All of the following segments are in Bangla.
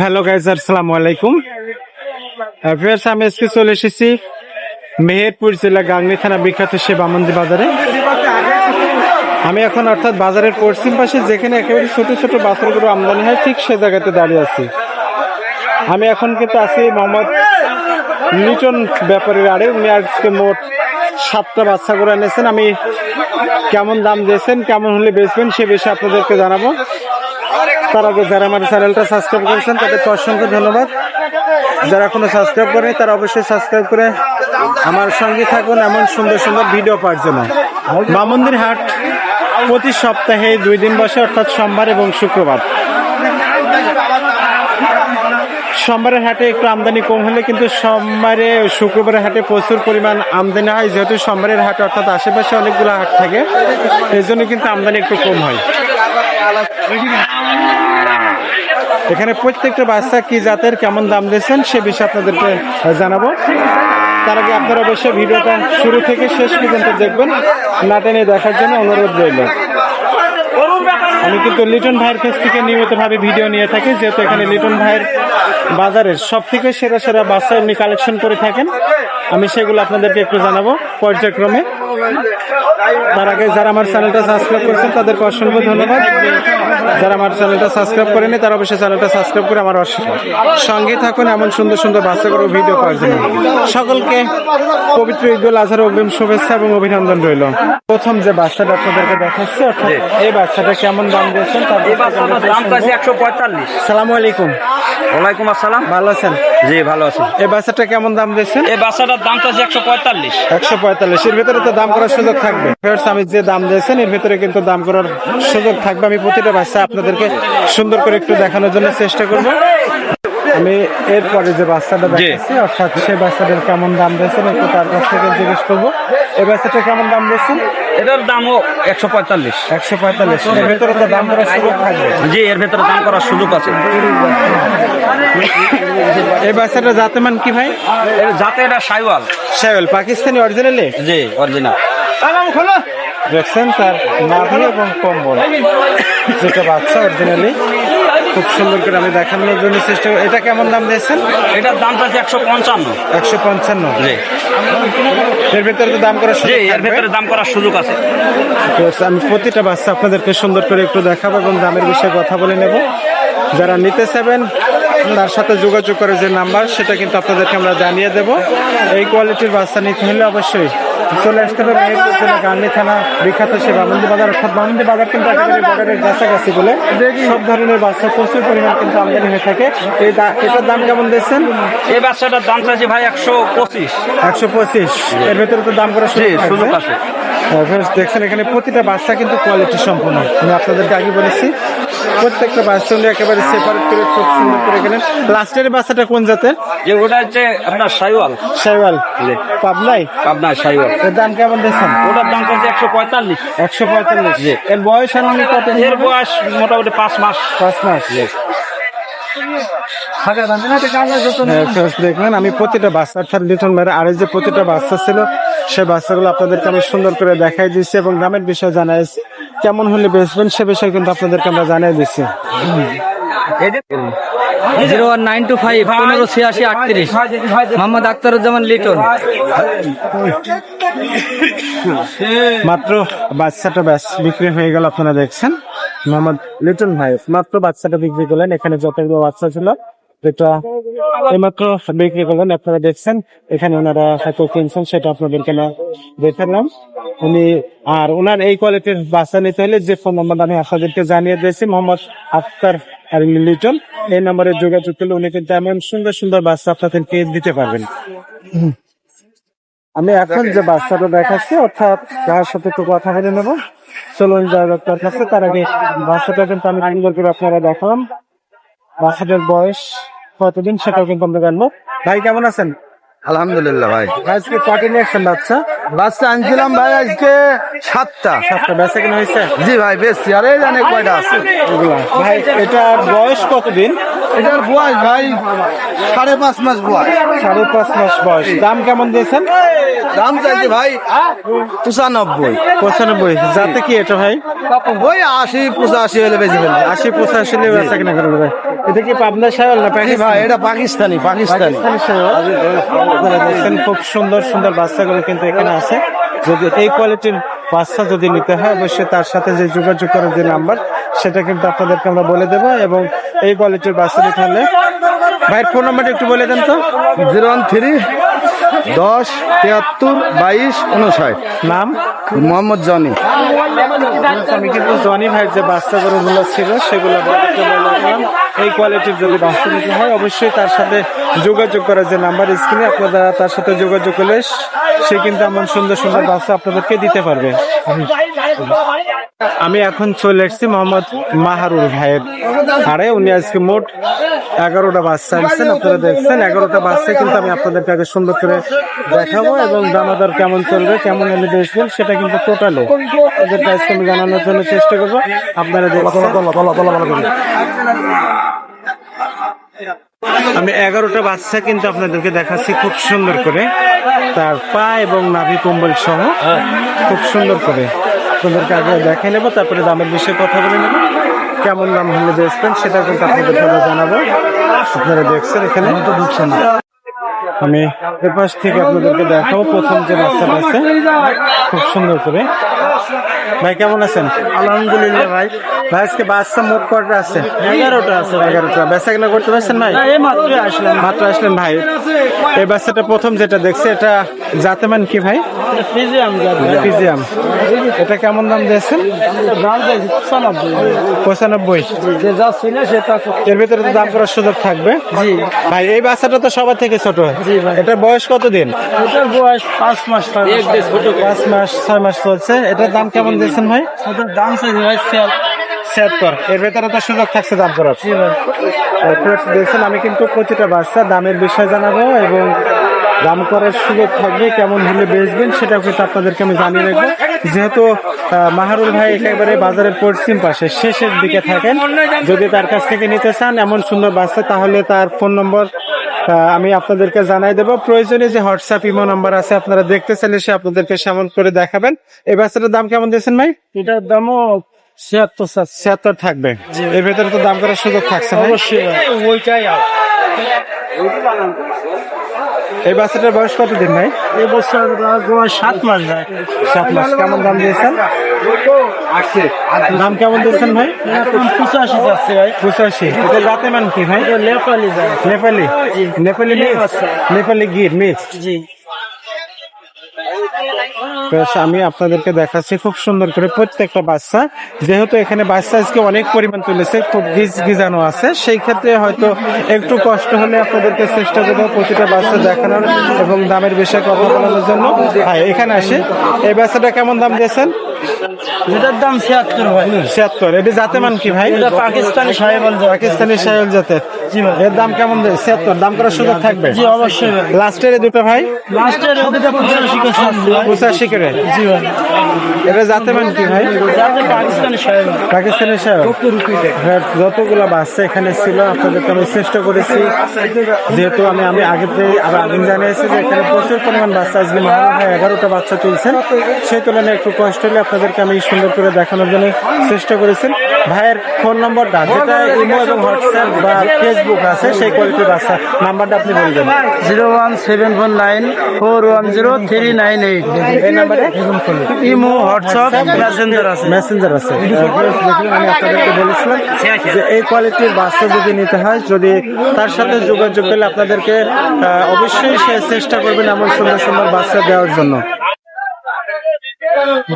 হ্যালো গাইজ আসসালামু আলাইকুম ফেয়ার্স আমি আজকে চলে এসেছি মেহেরপুর জেলা গাংনি থানা বিখ্যাত সে বামন্দি বাজারে আমি এখন অর্থাৎ বাজারের পশ্চিম পাশে যেখানে একেবারে ছোট ছোট বাছরগুলো আমদানি হয়, ঠিক সে জায়গাতে দাঁড়িয়ে আছি। আমি এখন কিন্তু আছি মোহাম্মদ লিটন ব্যাপারীর আড়ে। উনি আজকে মোট সাতটা বাচ্চা করে এনেছেন। আমি কেমন দাম দিয়েছেন, কেমন হলে বেচবেন সে বিষয়ে আপনাদেরকে জানাব। তার আগে যারা আমার চ্যানেলটা সাবস্ক্রাইব করেছেন, তাদেরকে অসংখ্য ধন্যবাদ। যারা এখনও সাবস্ক্রাইব করেনি, তারা অবশ্যই সাবস্ক্রাইব করে আমার সঙ্গে থাকুন এমন সুন্দর সুন্দর ভিডিও পাওয়ার জন্য। বামন্দির হাট প্রতি সপ্তাহে দুই দিন বসে, অর্থাৎ সোমবার এবং শুক্রবার। সোমবারের হাটে একটু আমদানি কম হলে কিন্তু সোমবারে শুক্রবারের হাটে প্রচুর পরিমাণ আমদানি হয়। যেহেতু সোমবারের হাটে, অর্থাৎ আশেপাশে অনেকগুলো হাট থাকে এই জন্য কিন্তু আমদানি একটু কম হয়। এখানে প্রত্যেকটা বাচ্চা কি জাতের, কেমন দাম দিয়েছেন সে বিষয়ে আপনাদেরকে জানাব। তার আগে আপনারা অবশ্যই ভিডিওটা শুরু থেকে শেষ পর্যন্ত দেখবেন, না টেনে দেখার জন্য অনুরোধ রইল। আমি কিন্তু লিটন ভাইয়ের কাছ থেকে নিয়মিতভাবে ভিডিও নিয়ে থাকি, যেহেতু এখানে লিটন ভাইয়ের বাজারের সব থেকে সেরা সেরা বাচ্চা এমনি কালেকশন করে থাকেন। আমি সেগুলো আপনাদেরকে একটু জানাব, পর্যায়ক্রমে। তার আগে যারা আমার চ্যানেলটা সাবস্ক্রাইব করেছেন তাদেরকে অসংখ্য ধন্যবাদ। যারা আমার চ্যানেলটা সাবস্ক্রাইব করেনি তারা অবশ্যই চ্যানেলটা সাবস্ক্রাইব করে আমার অস- সঙ্গে থাকুন এমন সুন্দর সুন্দর বাচ্চাগুলো ভিডিও পাওয়ার জন্য। সকলকে পবিত্র ঈদুল আজহার অগ্রিম শুভেচ্ছা এবং অভিনন্দন রইল। প্রথম যে বাচ্চাটা আপনাদেরকে দেখাচ্ছে অর্থাৎ এই বাচ্চাটা কেমন দাম দিয়েছেন তার দাম একশো পঁয়তাল্লিশ। সালামু আলাইকুম। ওয়ালাইকুম আসসালাম। ভালো আছেন? জি ভালো আছেন এই বাচ্চাটা কেমন দাম দিয়েছেন? এই বাচ্চাটার দাম চাইছে একশো পঁয়তাল্লিশ। একশো পঁয়তাল্লিশ। এর ভিতরে তো দাম করার সুযোগ থাকবে। আমি যে দাম দিয়েছেন, এর ভিতরে কিন্তু দাম করার সুযোগ থাকবে। আমি প্রতিটা বাচ্চা আপনাদেরকে সুন্দর করে একটু দেখানোর জন্য চেষ্টা করব। আমি এরপরে যে বাচ্চাটা। দেখাচ্ছি অর্থাৎ সেই বাচ্চাটার কেমন দাম দিয়েছেন একটু তার কাছ থেকে জিজ্ঞেস করব। এই বাচ্চাটা কেমন দাম দিয়েছেন? এটার দামও একশো পঁয়তাল্লিশ। একশো পঁয়তাল্লিশ। এর ভিতরে তো দাম করার সুযোগ থাকবে। জি এর ভেতরে দাম করার সুযোগ আছে। এই বাচ্চাটা জাতে মান কি ভাই? এর যাতে এটা সাইওয়াল। শাইওয়াল পাকিস্তানি অরিজিনালি জি অরিজিনাল দেখছেন তার নাভি এবং কম্বল। যেটা বাচ্চা অরিজিনালি খুব সুন্দর করে আমি দেখানোর জন্য চেষ্টা করি। এটা কেমন দাম দিয়েছেন? এটার দাম চাইছে একশো পঞ্চান্ন। একশো পঞ্চান্ন? এর ভেতরে তো দাম করা জি এর ভেতরে দাম করার সুযোগ আছে। আমি প্রতিটা বাচ্চা আপনাদেরকে সুন্দর করে একটু দেখাবো এবং দামের বিষয়ে কথা বলে নেব। যারা নিতে চাবেন তার সাথে যোগাযোগ করে যে নাম্বার সেটা কিন্তু আপনাদেরকে আমরা জানিয়ে দেব। এই কোয়ালিটির বাচ্চা নিতে হলে অবশ্যই চলে আসতে হবে মেহেরপুর জেলা গান্ধী থানা বিখ্যাত সে বামন্দি বাজার অর্থাৎ বামন্দি বাজার কিন্তু একেবারে বর্ডারের কাছাকাছি বলে সব ধরনের বাচ্চা প্রচুর পরিমাণ কিন্তু আমদানি হয়ে থাকে। এই দা- এটার দাম কেমন দিয়েছেন এই বাচ্চাটার দাম চাইছে ভাই একশো পঁচিশ। একশো পঁচিশ। এর ভেতরে তো দাম করা সুযোগ আছে। দেখছেন এখানে প্রতিটা বাচ্চা কিন্তু কোয়ালিটি সম্পূর্ণ। আমি আপনাদেরকে আগে বলেছি প্রত্যেকটা বাচ্চা উনি একেবারে সেপারেট করে খুব সুন্দর করে গেলেন লাস্টের বাচ্চাটা কোন জাতের? যে ওটা হচ্ছে আপনার সাইওয়াল। শাইওয়াল জি। পাবনাই আপনার সাইওয়াল। এর দাম কেমন দিয়েছেন ওটার দাম চাইছে একশো পঁয়তাল্লিশ। একশো পঁয়তাল্লিশ। এর বয়স আনুমানিক কত এর বয়স মোটামুটি পাঁচ মাস। পাঁচ মাস। হ্যাঁ, দেখলেন আমি প্রতিটা বাচ্চা অর্থাৎ লিটন মেয়ের আরে যে প্রতিটা বাচ্চা ছিল সে বাচ্চাগুলো আপনাদেরকে আমি সুন্দর করে দেখাই দিচ্ছি এবং দামের বিষয়ে জানাইছি কেমন হলে বেচবেন সে বিষয়ে কিন্তু আপনাদেরকে আমরা জানিয়ে দিচ্ছি। Zero one nine two five পনেরো ছিয়াশি আটত্রিশ। মোহাম্মদ আখতারুজ্জামান লিটন। মাত্র বাচ্চাটা ব্যাস বিক্রি হয়ে গেল আপনারা দেখছেন। মোহাম্মদ লিটন ভাই মাত্র বাচ্চাটা বিক্রি করলেন। এখানে যতগুলো বাচ্চা ছিল যেটা এইমাত্র বিক্রি করলেন আপনারা দেখছেন। এখানে ওনারা হয়তো কিনছেন সেটা আপনাদেরকে না দেখালাম উনি আর ওনার এই কোয়ালিটির বাচ্চা নিতে হলে যে ফোন নাম্বার আমি আপনাদেরকে জানিয়ে দিয়েছি, মোহাম্মদ আফতার আর লিটন, এই নম্বরে যোগাযোগ করলে উনি কিন্তু এমন সুন্দর সুন্দর বাচ্চা আপনাদেরকে দিতে পারবেন। আমি এখন যে বাচ্চাটা দেখাচ্ছি, অর্থাৎ তার সাথে একটু কথা বলে নেব। চলুন যাক তার কাছে তার আগে বাচ্চাটা কিন্তু আমি সুন্দর করে আপনারা দেখালাম। বাচ্চাটার বয়স কতদিন সেটাও কিন্তু আমরা জানব। ভাই, কেমন আছেন? আলহামদুলিল্লাহ ভাই। আজকে কটি নিয়ে বাচ্চা? বাচ্চা আনছিলাম ভাই আজকে সাতটা। সাতটা বেচা কেন হয়েছে? জি ভাই বেশ আরে জানে কয়টা আছে? ভাই এটা বয়স কতদিন? এটার বয়স ভাই সাড়ে পাঁচ মাস বয়স। সাড়ে পাঁচ মাস বয়স। দাম কেমন দিয়েছেন? দাম চাইছে ভাই পঁচানব্বই। পঁচানব্বই। যাতে কি এটা ভাই? ওই আশি পঁচাশি হলে বেশি ফেলবে আশি পঁচাশি নেবে বেচা কিনা করবে ভাই। এটা কি পাবনা সাহেব না ভাই এটা পাকিস্তানি পাকিস্তানি। দেখছেন খুব সুন্দর সুন্দর বাচ্চাগুলো কিন্তু এখানে আছে। যদি এই কোয়ালিটির বাচ্চা যদি নিতে হয় অবশ্যই তার সাথে যে যোগাযোগ করার যে নাম্বার সেটা কিন্তু আপনাদেরকে আমরা বলে দেবো এবং এই কোয়ালিটির বাচ্চা নিতে হলে ভাইয়ের ফোন নাম্বারটা একটু বলে দেন তো। জিরো ওয়ান থ্রি দশ তিয়াত্তর বাইশ উনষাট নাম? মোহাম্মদ জনি। আমি কিন্তু জনি ভাইয়ের যে বাচ্চা গরুগুলো ছিল সেগুলো এই কোয়ালিটির যদি বাচ্চা নিতে হয়, অবশ্যই তার সাথে যোগাযোগ করার যে নাম্বার স্ক্রিনে আপনারা তার সাথে যোগাযোগ করলে সে কিন্তু এমন সুন্দর সুন্দর বাচ্চা আপনাদেরকে দিতে পারবে। আমি এখন চলে এসেছি মোহাম্মদ মাহারুল ভাইয়ের আরে উনি আজকে মোট এগারোটা বাচ্চা আনছেন আপনারা দেখছেন, এগারোটা বাচ্চা কিন্তু আমি আপনাদেরকে আগে সুন্দর করে দেখাবো এবং দামাদার কেমন চলবে, কেমন এনে বেচবেন সেটা কিন্তু টোটালে ওদেরকে আজকে আমি জানানোর জন্য চেষ্টা করব। আপনারা দেখছেন আমি এগারোটা বাচ্চা কিন্তু আপনাদেরকে দেখাচ্ছি খুব সুন্দর করে। তার পা এবং নাভি কম্বল সহ খুব সুন্দর করে। আপনাদেরকে আগে দেখে নেব, তারপরে দামের বিষয়ে কথা বলে নেব। কেমন দাম হলে বেচবেন সেটা কিন্তু আপনাদের জানাব। আপনারা দেখছেন এখানে। তো ঢুকছে না আমি এপাশ থেকে আপনাদেরকে দেখাবো প্রথম যে বাচ্চাটা আছে। খুব সুন্দর করে ভাই কেমন আছেন? আলহামদুলিল্লাহ ভাই। ভাই আজকে বাচ্চা মোট কটা আছে? এগারোটা আছে এগারোটা। বেচা কিনা করতে পারছেন ভাই? এই মাত্র আসলেন মাত্র আসলেন ভাই। এই বাচ্চাটা প্রথম যেটা দেখছে এটা জাতে মান কি ভাই? ফিজিয়াম এটা কেমন দাম দিয়েছেন? পঁচানব্বই। এর ভিতরে তো দাম করার সুযোগ থাকবে? জি। ভাই এই বাচ্চাটা তো সবার থেকে ছোট। জি ভাই। এটার বয়স কতদিন? এটার বয়স পাঁচ মাস পাঁচ মাস ছয় মাস চলছে। এটার দাম কেমন দিয়েছেন ভাই? ওটার দাম চাইছে ভাই ছিয়াত্তর। এর ভেতরে তো সুযোগ থাকছে দাম করার। দেখছেন আমি কিন্তু প্রতিটা বাচ্চা দামের বিষয় জানাব এবং দাম করার সুযোগ থাকবে কেমন হলে বেচবেন সেটাও কিন্তু আপনাদেরকে আমি জানিয়ে রাখব। যেহেতু আহ, মাহারুল ভাই একেবারে বাজারের পশ্চিম পাশে শেষের দিকে থাকেন। যদি তার কাছ থেকে নিতে চান এমন সুন্দর বাচ্চা তাহলে তার ফোন নম্বর আহ, আমি আপনাদেরকে জানাই দেবো। প্রয়োজনে যে হোয়াটসঅ্যাপ ইমো নাম্বার আছে আপনারা দেখতে চাইলে সে আপনাদেরকে সামন করে দেখাবেন। এই বাচ্চাটার দাম কেমন দিয়েছেন ভাই? এটার দামও ছিয়াত্তর ছিয়াত্তর থাকবে। এর ভেতরে তো দাম করার সুযোগ থাকছে অবশ্যই। ওইটাই এই বাচ্চাটার বয়স কতদিন ভাই? এই বছর সাত মাস ভাই। সাত মাস। কেমন দাম দিয়েছেন? দাম কেমন দিয়েছেন ভাই? পঁচাশি যাচ্ছে ভাই। পঁচাশি। এটা রাতে মান কি ভাই? নেপালি নেপালি? নেপালি নেপালি গির মিক্স? জি। আমি আপনাদেরকে দেখাচ্ছি খুব সুন্দর করে প্রত্যেকটা বাচ্চা। যেহেতু এখানে বাচ্চা আজকে অনেক পরিমাণ তুলেছে খুব গিজ গিজানো আছে সেই ক্ষেত্রে হয়তো একটু কষ্ট হলে আপনাদেরকে চেষ্টা করব প্রতিটা বাচ্চা দেখানোর এবং দামের বিষয়ে কথা বলানোর জন্য। হ্যাঁ এখানে আসে। এই বাচ্চাটা কেমন দাম দিয়েছেন? দাম ছিয়াত্তর ভাই। ছিয়াত্তর। এটি জাতে মান কি ভাই? এটা পাকিস্তানি সাহেবাল পাকিস্তানি সাহেল জাতের। এর দাম কেমন ছিয়াত্তর। দাম করার সুযোগ থাকবে? জি অবশ্যই লাস্টের দুটো ভাই? লাস্টের পঁচাশি করে জি ভাই। এটা জাতে মান কি ভাই? যাতে পাকিস্তানি সাহেব। যতগুলো বাচ্চা এখানে ছিল আপনাদেরকে আমি চেষ্টা করেছি। যেহেতু আমি আমি আগে আগে জানিয়েছি যে এখানে প্রচুর পরিমাণ বাচ্চা আজকে মহারাজ ভাই এগারোটা বাচ্চা তুলছেন। সেই তুলনায় একটু কষ্ট হলে আপনাদেরকে আমি সুন্দর করে দেখানোর জন্য চেষ্টা করেছি ভাইয়ের ফোন নম্বরটা যেটা ইমো এবং হোয়াটসঅ্যাপ বা ফেসবুক আছে সেই কোয়ালিটির বাচ্চা। নাম্বারটা আপনি বলবেন zero one seven four nine four one zero three nine এই নাম্বারে ইমো হোয়াটসঅ্যাপ মেসেঞ্জার আছে। মেসেঞ্জার আছে। আমি আপনাদেরকে বলেছিলাম যে এই কোয়ালিটির বাচ্চা যদি নিতে হয় যদি তার সাথে যোগাযোগ করলে আপনাদেরকে আহ, অবশ্যই সে চেষ্টা করবেন এমন সুন্দর সুন্দর বাচ্চা দেওয়ার জন্য।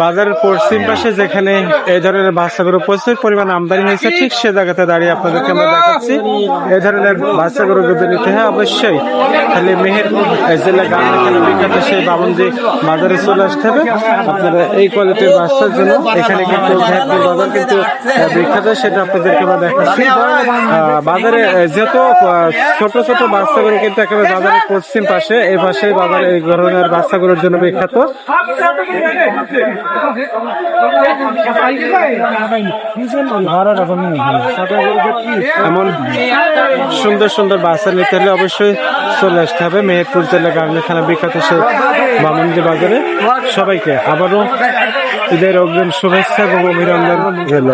বাজারের পশ্চিম পাশে যেখানে এই ধরনের বাচ্চাগুলো প্রচুর পরিমাণ আমদানি হয়েছে, ঠিক সে জায়গাতে দাঁড়িয়ে আপনাদেরকে আমরা দেখাচ্ছি। এই ধরনের বাচ্চাগুলো যদি নিতে হয়, অবশ্যই তাহলে মেহেরপুর জেলা গ্রাম এখানে বিখ্যাত সেই বাবনজি বাজারে চলে আসতে হবে। আপনারা এই কোয়ালিটির বাচ্চার জন্য এখানে কিন্তু মেহেরপুর বাজার কিন্তু বিখ্যাত, সেটা আপনাদেরকে আমরা দেখাচ্ছি। বাজারে যেহেতু ছোট ছোট বাচ্চাগুলো কিন্তু একেবারে বাজারের পশ্চিম পাশে, এই পাশে বাজারে এই ধরনের বাচ্চাগুলোর জন্য বিখ্যাত। এমন সুন্দর সুন্দর বাচ্চা নিতে হলে অবশ্যই চলে আসতে হবে। মেহেরপুর জেলা গার্মেন্ট থানা বিখ্যাত সে বামন্দি বাজারে। সবাইকে আবারও ঈদের অগ্রিম শুভেচ্ছা এবং অভিনন্দন গেল